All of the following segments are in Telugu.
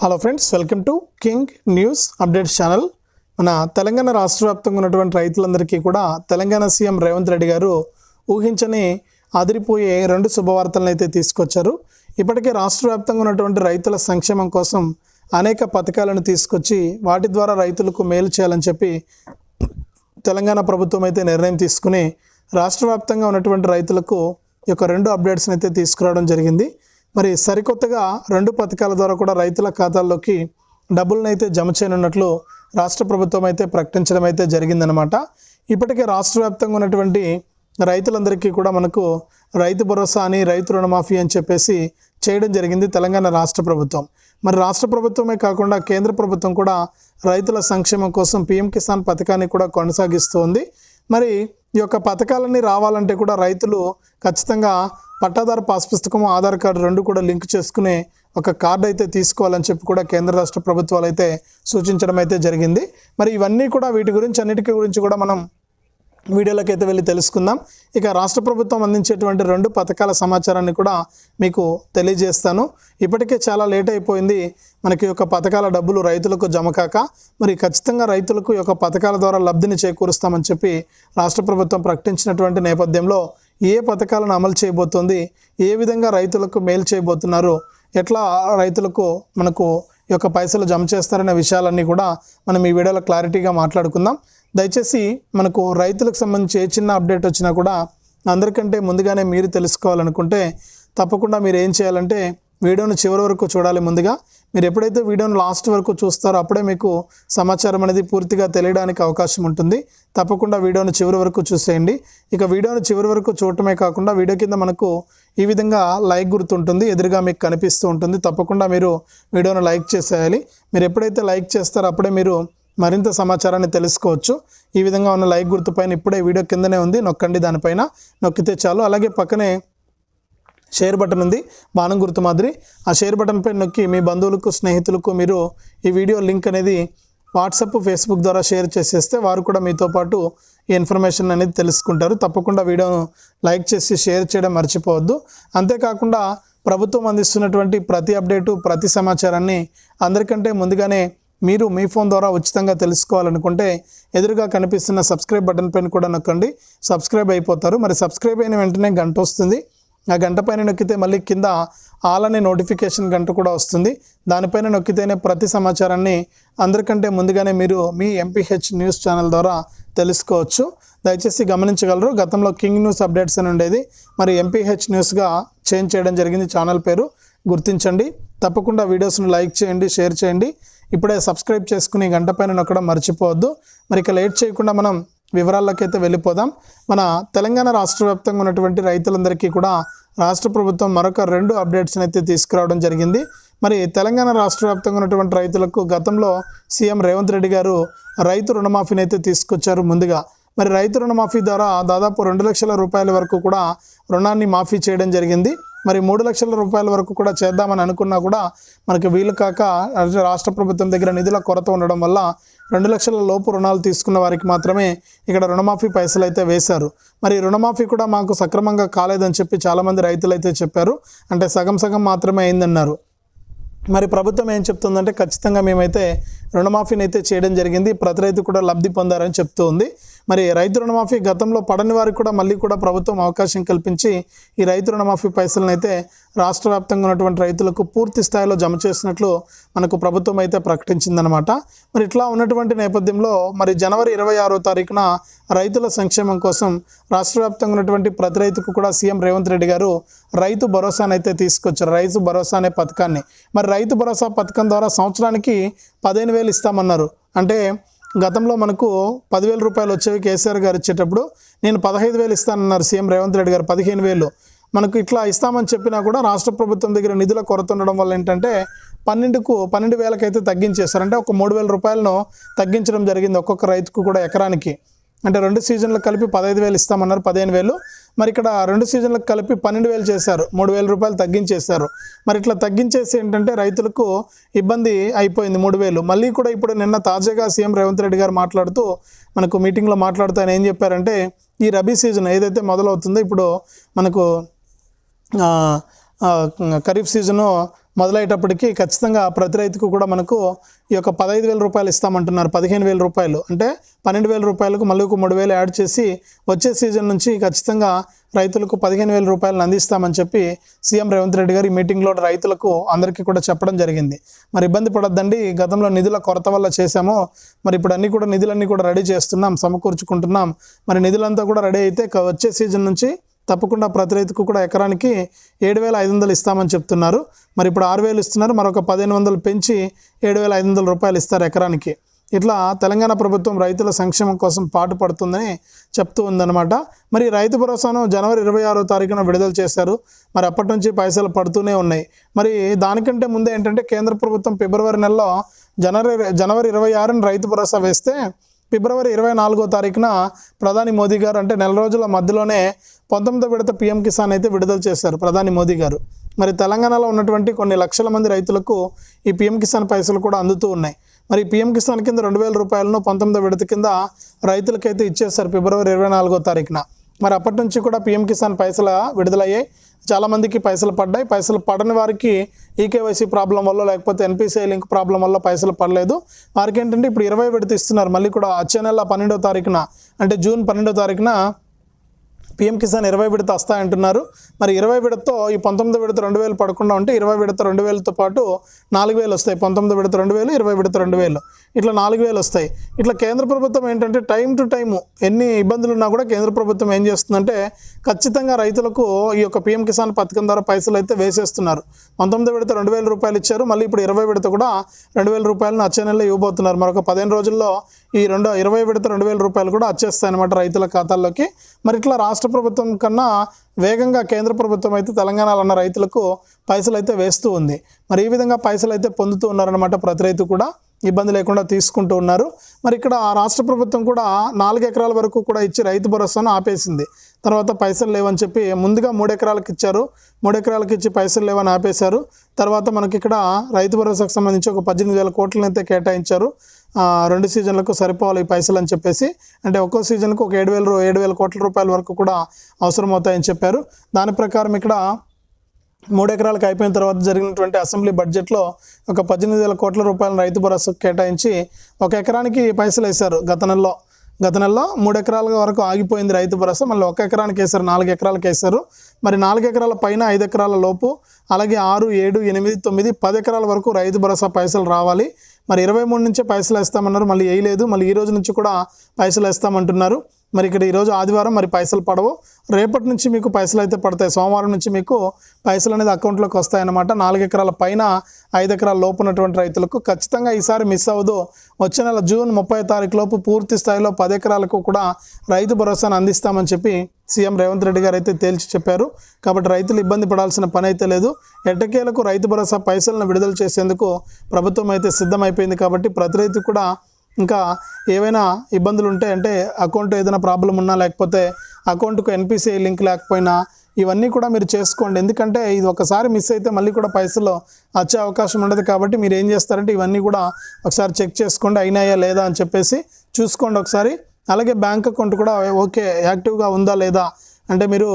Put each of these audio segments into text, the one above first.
Hello friends welcome to king news updates channel మన తెలంగాణ రాష్ట్ర వ్యాప్తంగా ఉన్నటువంటి రైతులందరికీ కూడా తెలంగాణ సీఎం రేవంత్ రెడ్డి గారు ఊహించని అదిరిపోయే రెండు శుభవార్తలను అయితే తీసుకొచ్చారు. ఇప్పటికే రాష్ట్ర వ్యాప్తంగా ఉన్నటువంటి రైతుల సంక్షేమం కోసం అనేక పథకాలను తీసుకొచ్చి వాటి ద్వారా రైతులకు మేలు చేయాలని చెప్పి తెలంగాణ ప్రభుత్వం అయితే నిర్ణయం తీసుకుని రాష్ట్ర వ్యాప్తంగా ఉన్నటువంటి రైతులకు ఈ యొక్క రెండు అప్డేట్స్ని అయితే తీసుకురావడం జరిగింది. మరి సరికొత్తగా రెండు పథకాల ద్వారా కూడా రైతుల ఖాతాల్లోకి డబ్బులను అయితే జమ చేయనున్నట్లు రాష్ట్ర ప్రభుత్వం అయితే ప్రకటించడం అయితే జరిగిందనమాట ఇప్పటికే రాష్ట్ర వ్యాప్తంగా ఉన్నటువంటి రైతులందరికీ కూడా మనకు రైతు భరోసా అని రైతు రుణమాఫీ అని చెప్పేసి చేయడం జరిగింది తెలంగాణ రాష్ట్ర ప్రభుత్వం. మరి రాష్ట్ర ప్రభుత్వమే కాకుండా కేంద్ర ప్రభుత్వం కూడా రైతుల సంక్షేమం కోసం పీఎం కిసాన్ పథకాన్ని కూడా కొనసాగిస్తుంది. మరి ఈ యొక్క పథకాలన్నీ రావాలంటే కూడా రైతులు ఖచ్చితంగా పట్టాదారు పాస్ పుస్తకం ఆధార్ కార్డు రెండు కూడా లింక్ చేసుకునే ఒక కార్డు అయితే తీసుకోవాలని చెప్పి కూడా కేంద్ర రాష్ట్ర ప్రభుత్వాలు అయితే సూచించడం అయితే జరిగింది. మరి ఇవన్నీ కూడా వీటి గురించి అన్నిటికీ గురించి కూడా మనం వీడియోలోకి అయితే వెళ్ళి తెలుసుకుందాం. ఇక రాష్ట్ర ప్రభుత్వం అందించేటువంటి రెండు పథకాల సమాచారాన్ని కూడా మీకు తెలియజేస్తాను. ఇప్పటికే చాలా లేట్ అయిపోయింది. మనకి యొక్క పథకాల డబ్బులు రైతులకు జమ కాక మరి ఖచ్చితంగా రైతులకు యొక్క పథకాల ద్వారా లబ్ధిని చేకూరుస్తామని చెప్పి రాష్ట్ర ప్రభుత్వం ప్రకటించినటువంటి నేపథ్యంలో ఏ పథకాలను అమలు చేయబోతుంది ఏ విధంగా రైతులకు మేలు చేయబోతున్నారు ఎట్లా రైతులకు మనకు ఈ యొక్క పైసలు జమ చేస్తారనే విషయాలన్నీ కూడా మనం ఈ వీడియోలో క్లారిటీగా మాట్లాడుకుందాం. దయచేసి మనకు రైతులకు సంబంధించి ఏ చిన్న అప్డేట్ వచ్చినా కూడా అందరికంటే ముందుగానే మీరు తెలుసుకోవాలనుకుంటే తప్పకుండా మీరు ఏం చేయాలంటే వీడియోను చివరి వరకు చూడాలి ముందుగా. మీరు ఎప్పుడైతే వీడియోను లాస్ట్ వరకు చూస్తారో అప్పుడే మీకు సమాచారం అనేది పూర్తిగా తెలియడానికి అవకాశం ఉంటుంది. తప్పకుండా వీడియోను చివరి వరకు చూసేయండి. ఇక వీడియోను చివరి వరకు చూడటమే కాకుండా వీడియో కింద మనకు ఈ విధంగా లైక్ గుర్తుంటుంది ఎదురుగా మీకు కనిపిస్తూ ఉంటుంది. తప్పకుండా మీరు వీడియోను లైక్ చేసేయాలి. మీరు ఎప్పుడైతే లైక్ చేస్తారో అప్పుడే మీరు మరింత సమాచారాన్ని తెలుసుకోవచ్చు. ఈ విధంగా ఉన్న లైక్ గుర్తు పైన ఇప్పుడే వీడియో కిందనే ఉంది. నొక్కండి దానిపైన. నొక్కితే చాలు. అలాగే పక్కనే షేర్ బటన్ ఉంది. బాణం గుర్తు మాదిరి. ఆ షేర్ బటన్ పై నొక్కి మీ బంధువులకు స్నేహితులకు మీరు ఈ వీడియో లింక్ అనేది వాట్సాప్ ఫేస్బుక్ ద్వారా షేర్ చేసేస్తే వారు కూడా మీతో పాటు ఈ ఇన్ఫర్మేషన్ అనేది తెలుసుకుంటారు. తప్పకుండా వీడియోను లైక్ చేసి షేర్ చేయడం మర్చిపోవద్దు. అంతేకాకుండా ప్రభుత్వం అందిస్తున్నటువంటి ప్రతి అప్డేటు ప్రతి సమాచారాన్ని అందరికంటే ముందుగానే మీరు మీ ఫోన్ ద్వారా ఉచితంగా తెలుసుకోవాలనుకుంటే ఎదురుగా కనిపిస్తున్న సబ్స్క్రైబ్ బటన్ పైన కూడా నొక్కండి. సబ్స్క్రైబ్ అయిపోతారు. మరి సబ్స్క్రైబ్ అయిన వెంటనే గంట వస్తుంది. ఆ గంట పైన నొక్కితే మళ్ళీ కింద ఆల్ అనే నోటిఫికేషన్ గంట కూడా వస్తుంది. దానిపైన నొక్కితేనే ప్రతి సమాచారాన్ని అందరికంటే ముందుగానే మీరు మీ ఎంపీహెచ్ న్యూస్ ఛానల్ ద్వారా తెలుసుకోవచ్చు. దయచేసి గమనించగలరు. గతంలో కింగ్ న్యూస్ అప్డేట్స్ అని ఉండేది. మరి ఎంపీహెచ్ న్యూస్గా చేంజ్ చేయడం జరిగింది ఛానల్ పేరు. గుర్తించండి. తప్పకుండా వీడియోస్ను లైక్ చేయండి షేర్ చేయండి. ఇప్పుడే సబ్స్క్రైబ్ చేసుకుని గంట పైన నొక్కడం మర్చిపోవద్దు. మరి ఇక లేట్ చేయకుండా మనం వివరాల్లోకైతే వెళ్ళిపోదాం. మన తెలంగాణ రాష్ట్ర వ్యాప్తంగా ఉన్నటువంటి రైతులందరికీ కూడా రాష్ట్ర ప్రభుత్వం మరొక రెండు అప్డేట్స్ని అయితే తీసుకురావడం జరిగింది. మరి తెలంగాణ రాష్ట్ర వ్యాప్తంగా ఉన్నటువంటి రైతులకు గతంలో సీఎం రేవంత్ రెడ్డి గారు రైతు రుణమాఫీని అయితే తీసుకొచ్చారు ముందుగా. మరి రైతు రుణమాఫీ ద్వారా దాదాపు రెండు లక్షల రూపాయల వరకు కూడా రుణాన్ని మాఫీ చేయడం జరిగింది. మరి మూడు లక్షల రూపాయల వరకు కూడా చేద్దామని అనుకున్నా కూడా మనకి వీలు కాక రాష్ట్ర ప్రభుత్వం దగ్గర నిధుల కొరత ఉండడం వల్ల రెండు లక్షల లోపు రుణాలు తీసుకున్న వారికి మాత్రమే ఇక్కడ రుణమాఫీ పైసలు అయితే వేశారు. మరి రుణమాఫీ కూడా మాకు సక్రమంగా కాలేదని చెప్పి చాలామంది రైతులు అయితే చెప్పారు. అంటే సగం సగం మాత్రమే అయిందన్నారు. మరి ప్రభుత్వం ఏం చెప్తుందంటే ఖచ్చితంగా మేమైతే రుణమాఫీని అయితే చేయడం జరిగింది. ప్రతి రైతు కూడా లబ్ధి పొందారని చెప్తూ ఉంది. మరి రైతు రుణమాఫీ గతంలో పడని వారికి కూడా మళ్ళీ కూడా ప్రభుత్వం అవకాశం కల్పించి ఈ రైతు రుణమాఫీ పైసలను అయితే రాష్ట్ర వ్యాప్తంగా ఉన్నటువంటి రైతులకు పూర్తి స్థాయిలో జమ చేసినట్లు మనకు ప్రభుత్వం అయితే ప్రకటించిందనమాట మరి ఇట్లా ఉన్నటువంటి నేపథ్యంలో మరి జనవరి ఇరవై ఆరో తారీఖున రైతుల సంక్షేమం కోసం రాష్ట్ర వ్యాప్తంగా ఉన్నటువంటి ప్రతి రైతుకు కూడా సీఎం రేవంత్ రెడ్డి గారు రైతు భరోసానైతే అయితే తీసుకొచ్చారు. రైతు భరోసా అనే పథకాన్ని. మరి రైతు భరోసా పథకం ద్వారా సంవత్సరానికి పదిహేను వేలు ఇస్తామన్నారు. అంటే గతంలో మనకు పదివేల రూపాయలు వచ్చేవి కేసీఆర్ గారు ఇచ్చేటప్పుడు నేను పదహైదు వేలు ఇస్తానన్నారు సీఎం రేవంత్ రెడ్డి గారు పదిహేను వేలు. మనకు ఇట్లా ఇస్తామని చెప్పినా కూడా రాష్ట్ర ప్రభుత్వం దగ్గర నిధుల కొరత ఉండడం వల్ల ఏంటంటే పన్నెండుకు పన్నెండు వేలకైతే తగ్గించేస్తారు అంటే ఒక మూడు వేల రూపాయలను తగ్గించడం జరిగింది ఒక్కొక్క రైతుకు కూడా ఎకరానికి. అంటే రెండు సీజన్లు కలిపి పదహైదు వేలు ఇస్తామన్నారు పదిహేను వేలు. మరి ఇక్కడ రెండు సీజన్లకు కలిపి పన్నెండు వేలు చేశారు. మూడు వేల రూపాయలు తగ్గించేశారు. మరి ఇట్లా తగ్గించేసి ఏంటంటే రైతులకు ఇబ్బంది అయిపోయింది మూడు వేలు. మళ్ళీ కూడా ఇప్పుడు నిన్న తాజాగా సీఎం రేవంత్ రెడ్డి గారు మాట్లాడుతూ మనకు మీటింగ్లో మాట్లాడుతూ ఆయన ఏం చెప్పారంటే ఈ రబీ సీజన్ ఏదైతే మొదలవుతుందో ఇప్పుడు మనకు ఖరీఫ్ సీజను మొదలయ్యేటప్పటికి ఖచ్చితంగా ప్రతి రైతుకు కూడా మనకు ఈ యొక్క పదహైదు వేల రూపాయలు ఇస్తామంటున్నారు. పదిహేను వేల రూపాయలు. అంటే పన్నెండు వేల రూపాయలకు మళ్ళీ ఒక మూడు వేలు యాడ్ చేసి వచ్చే సీజన్ నుంచి ఖచ్చితంగా రైతులకు పదిహేను వేల రూపాయలను అందిస్తామని చెప్పి సీఎం రేవంత్ రెడ్డి గారు ఈ మీటింగ్లో రైతులకు అందరికీ కూడా చెప్పడం జరిగింది. మరి ఇబ్బంది పడొద్దండి. గతంలో నిధుల కొరత వల్ల చేశాము. మరి ఇప్పుడు అన్ని కూడా నిధులన్నీ కూడా రెడీ చేస్తున్నాం. సమకూర్చుకుంటున్నాం. మరి నిధులంతా కూడా రెడీ అయితే వచ్చే సీజన్ నుంచి తప్పకుండా ప్రతి రైతుకు కూడా ఎకరానికి ఏడు వేల ఐదు వందలు ఇస్తామని చెప్తున్నారు. మరి ఇప్పుడు ఆరు వేలు ఇస్తున్నారు. మరొక పదిహేను వందలు పెంచి ఏడు వేల ఐదు వందల రూపాయలు ఇస్తారు ఎకరానికి. ఇట్లా తెలంగాణ ప్రభుత్వం రైతుల సంక్షేమం కోసం పాటుపడుతుందని చెప్తూ ఉందన్నమాట. మరి రైతు భరోసాను జనవరి ఇరవై ఆరో తారీఖున విడుదల చేశారు. మరి అప్పటి నుంచి పైసలు పడుతూనే ఉన్నాయి. మరి దానికంటే ముందే ఏంటంటే కేంద్ర ప్రభుత్వం ఫిబ్రవరి నెలలో జనవరి జనవరి ఇరవై ఆరున రైతు భరోసా వేస్తే ఫిబ్రవరి ఇరవై నాలుగో తారీఖున ప్రధాని మోదీ గారు అంటే నెల రోజుల మధ్యలోనే పంతొమ్మిదో విడత పీఎం కిసాన్ అయితే విడుదల చేశారు ప్రధాని మోదీ గారు. మరి తెలంగాణలో ఉన్నటువంటి కొన్ని లక్షల మంది రైతులకు ఈ పీఎం కిసాన్ పైసలు కూడా అందుతూ ఉన్నాయి. మరి పీఎం కిసాన్ కింద రెండు వేల రూపాయలను పంతొమ్మిదో విడత కింద రైతులకైతే ఇచ్చేశారు ఫిబ్రవరి ఇరవై నాలుగో తారీఖున. మరి అప్పటి నుంచి కూడా పీఎం కిసాన్ పైసలు విడుదలయ్యాయి. చాలామందికి పైసలు పడ్డాయి. పైసలు పడని వారికి ఈకేవైసీ ప్రాబ్లం వల్ల లేకపోతే ఎన్పిసిఐ లింక్ ప్రాబ్లం వల్ల పైసలు పడలేదు. వారికి ఏంటంటే ఇప్పుడు ఇరవై విడత ఇస్తున్నారు. మళ్ళీ కూడా వచ్చే నెల పన్నెండో తారీఖున అంటే జూన్ పన్నెండో తారీఖున పీఎం కిసాన్ ఇరవై విడత వస్తాయంటున్నారు. మరి ఇరవై విడతతో ఈ పంతొమ్మిది విడత రెండు వేలు పడకుండా ఉంటే ఇరవై విడత రెండు వేలతో పాటు నాలుగు వేలు వస్తాయి. పంతొమ్మిది విడత రెండు వేలు ఇరవై విడత రెండు వేలు. ఇట్లా నాలుగు వేలు వస్తాయి. ఇట్లా కేంద్ర ప్రభుత్వం ఏంటంటే టైం టు టైము ఎన్ని ఇబ్బందులు ఉన్నా కూడా కేంద్ర ప్రభుత్వం ఏం చేస్తుందంటే ఖచ్చితంగా రైతులకు ఈ యొక్క పీఎం కిసాన్ పథకం ద్వారా పైసలు అయితే వేసేస్తున్నారు. పంతొమ్మిది విడత రెండు వేల రూపాయలు ఇచ్చారు. మళ్ళీ ఇప్పుడు ఇరవై విడత కూడా రెండు వేల రూపాయలను వచ్చే నెలలో ఇవ్వబోతున్నారు. మరొక పదిహేను రోజుల్లో ఈ రెండు ఇరవై విడత రెండు వేల రూపాయలు కూడా వచ్చేస్తాయి అనమాట రైతుల ఖాతాల్లోకి. మరి ఇట్లా రాష్ట్ర ప్రభుత్వం కన్నా వేగంగా కేంద్ర ప్రభుత్వం అయితే తెలంగాణలో ఉన్న రైతులకు పైసలు అయితే వేస్తూ ఉంది. మరి ఈ విధంగా పైసలు అయితే పొందుతూ ఉన్నారనమాట ప్రతి రైతు కూడా. ఇబ్బంది లేకుండా తీసుకుంటూ ఉన్నారు. మరి ఇక్కడ రాష్ట్ర ప్రభుత్వం కూడా నాలుగు ఎకరాల వరకు కూడా ఇచ్చి రైతు భరోసాను ఆపేసింది. తర్వాత పైసలు లేవని చెప్పి ముందుగా మూడు ఎకరాలకు ఇచ్చారు. మూడు ఎకరాలకు ఇచ్చి పైసలు లేవని ఆపేశారు. తర్వాత మనకి ఇక్కడ రైతు భరోసాకు సంబంధించి ఒక పద్దెనిమిది వేల కోట్లను అయితే కేటాయించారు. రెండు సీజన్లకు సరిపోవాలి ఈ పైసలు అని చెప్పేసి. అంటే ఒక్కో సీజన్కు ఒక ఏడు వేల ఏడు వేల కోట్ల రూపాయల వరకు కూడా అవసరమవుతాయని చెప్పారు. దాని ప్రకారం ఇక్కడ మూడు ఎకరాలకు అయిపోయిన తర్వాత జరిగినటువంటి అసెంబ్లీ బడ్జెట్లో ఒక పద్దెనిమిది వేల కోట్ల రూపాయలను రైతు భరోసా కేటాయించి ఒక ఎకరానికి పైసలు వేశారు గత నెలలో. గత నెలలో మూడు ఎకరాల వరకు ఆగిపోయింది రైతు భరోసా. మళ్ళీ ఒక ఎకరానికి వేశారు నాలుగు ఎకరాలకు వేశారు. మరి నాలుగు ఎకరాల పైన ఐదు ఎకరాల లోపు అలాగే ఆరు ఏడు ఎనిమిది తొమ్మిది పది ఎకరాల వరకు రైతు భరోసా పైసలు రావాలి. మరి ఇరవై మూడు నుంచే పైసలు వేస్తామన్నారు మళ్ళీ వేయలేదు. మళ్ళీ ఈ రోజు నుంచి కూడా పైసలు వేస్తామంటున్నారు. మరి ఇక్కడ ఈరోజు ఆదివారం మరి పైసలు పడవు. రేపటి నుంచి మీకు పైసలు అయితే పడతాయి. సోమవారం నుంచి మీకు పైసలు అనేది అకౌంట్లోకి వస్తాయన్నమాట. నాలుగు ఎకరాల పైన ఐదు ఎకరాల లోపు ఉన్నటువంటి రైతులకు ఖచ్చితంగా ఈసారి మిస్ అవ్వదు. వచ్చే నెల జూన్ ముప్పై తారీఖు లోపు పూర్తి స్థాయిలో పది ఎకరాలకు కూడా రైతు భరోసాను అందిస్తామని చెప్పి సీఎం రేవంత్ రెడ్డి గారు అయితే తేల్చి చెప్పారు. కాబట్టి రైతులు ఇబ్బంది పడాల్సిన పని అయితే లేదు. ఎట్టకేలకు రైతు భరోసా పైసలను విడుదల చేసేందుకు ప్రభుత్వం అయితే సిద్ధమైపోయింది కాబట్టి ప్రతి రైతు కూడా ఇంకా ఏవైనా ఇబ్బందులు ఉంటే అంటే అకౌంట్ ఏదైనా ప్రాబ్లం ఉన్నా లేకపోతే అకౌంట్కు ఎన్పిసిఐ లింక్ లేకపోయినా ఇవన్నీ కూడా మీరు చేసుకోండి. ఎందుకంటే ఇది ఒకసారి మిస్ అయితే మళ్ళీ కూడా పైసలు వచ్చే అవకాశం ఉండదు కాబట్టి మీరు ఏం చేస్తారంటే ఇవన్నీ కూడా ఒకసారి చెక్ చేసుకోండి అయినాయా లేదా అని చెప్పేసి చూసుకోండి ఒకసారి. అలాగే బ్యాంక్ అకౌంట్ కూడా ఓకే యాక్టివ్గా ఉందా లేదా అంటే మీరు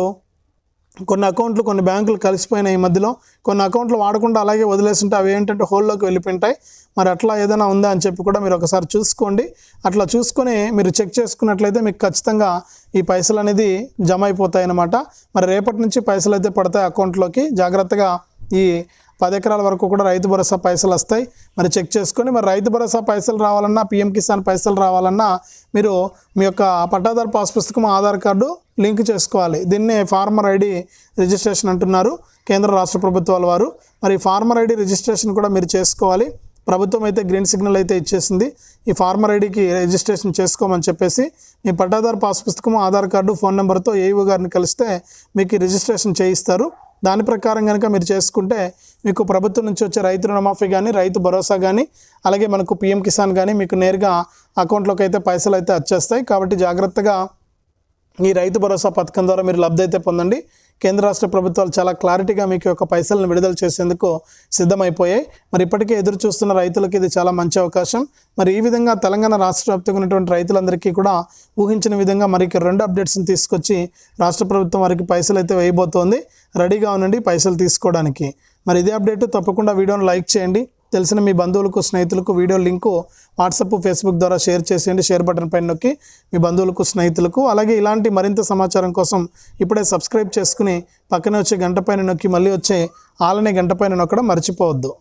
కొన్ని అకౌంట్లు కొన్ని బ్యాంకులు కలిసిపోయినాయి ఈ మధ్యలో. కొన్ని అకౌంట్లు వాడకుండా అలాగే వదిలేస్తుంటే అవి ఏంటంటే హోల్లోకి వెళ్ళిపోయింటాయి. మరి అట్లా ఏదైనా ఉందా అని చెప్పి కూడా మీరు ఒకసారి చూసుకోండి. అట్లా చూసుకొని మీరు చెక్ చేసుకున్నట్లయితే మీకు ఖచ్చితంగా ఈ పైసలు అనేది జమ అయిపోతాయి అన్నమాట. మరి రేపటి నుంచి పైసలు అయితే పడతాయి అకౌంట్లోకి. జాగ్రత్తగా ఈ పది ఎకరాల వరకు కూడా రైతు భరోసా పైసలు వస్తాయి. మరి చెక్ చేసుకొని మరి రైతు భరోసా పైసలు రావాలన్నా పిఎం కిసాన్ పైసలు రావాలన్నా మీరు మీ యొక్క పట్టాదారు పాస్ పుస్తకం ఆధార్ కార్డు లింక్ చేసుకోవాలి. దీన్నే ఫార్మర్ ఐడి రిజిస్ట్రేషన్ అంటున్నారు కేంద్ర రాష్ట్ర ప్రభుత్వాల వారు. మరి ఫార్మర్ ఐడి రిజిస్ట్రేషన్ కూడా మీరు చేసుకోవాలి. ప్రభుత్వం అయితే గ్రీన్ సిగ్నల్ అయితే ఇచ్చేసింది. ఈ ఫార్మర్ ఐడికి రిజిస్ట్రేషన్ చేసుకోమని చెప్పేసి మీ పట్టాదారు పాస్ పుస్తకం ఆధార్ కార్డు ఫోన్ నెంబర్తో ఏఈఓ గారిని కలిస్తే మీకు రిజిస్ట్రేషన్ చేయిస్తారు. దాని ప్రకారం కనుక మీరు చేసుకుంటే మీకు ప్రభుత్వం నుంచి వచ్చే రైతు రుణమాఫీ కానీ రైతు భరోసా కానీ అలాగే మనకు పిఎం కిసాన్ కానీ మీకు నేరుగా అకౌంట్లోకి అయితే పైసలు అయితే వచ్చేస్తాయి. కాబట్టి జాగ్రత్తగా ఈ రైతు భరోసా పథకం ద్వారా మీరు లబ్ధి అయితే పొందండి. కేంద్ర రాష్ట్ర ప్రభుత్వాలు చాలా క్లారిటీగా మీకు యొక్క పైసలను విడుదల చేసేందుకు సిద్ధమైపోయాయి. మరి ఇప్పటికే ఎదురు చూస్తున్న రైతులకు ఇది చాలా మంచి అవకాశం. మరి ఈ విధంగా తెలంగాణ రాష్ట్ర వ్యాప్తంగా ఉన్నటువంటి రైతులందరికీ కూడా ఊహించిన విధంగా మరి రెండు అప్డేట్స్ని తీసుకొచ్చి రాష్ట్ర ప్రభుత్వం వారికి పైసలు అయితే వేయబోతోంది. రెడీగా ఉండండి పైసలు తీసుకోవడానికి. మరి ఇదే అప్డేట్ తప్పకుండా వీడియోను లైక్ చేయండి. తెలిసిన మీ బంధువులకు స్నేహితులకు వీడియో లింకు వాట్సాప్ ఫేస్బుక్ ద్వారా షేర్ చేసేయండి. షేర్ బటన్ పైన నొక్కి మీ బంధువులకు స్నేహితులకు అలాగే ఇలాంటి మరింత సమాచారం కోసం ఇప్పుడే సబ్స్క్రైబ్ చేసుకుని పక్కనే వచ్చే గంట పైన నొక్కి మళ్ళీ వచ్చే ఆలనే గంట పైన నొక్కడం మర్చిపోవద్దు.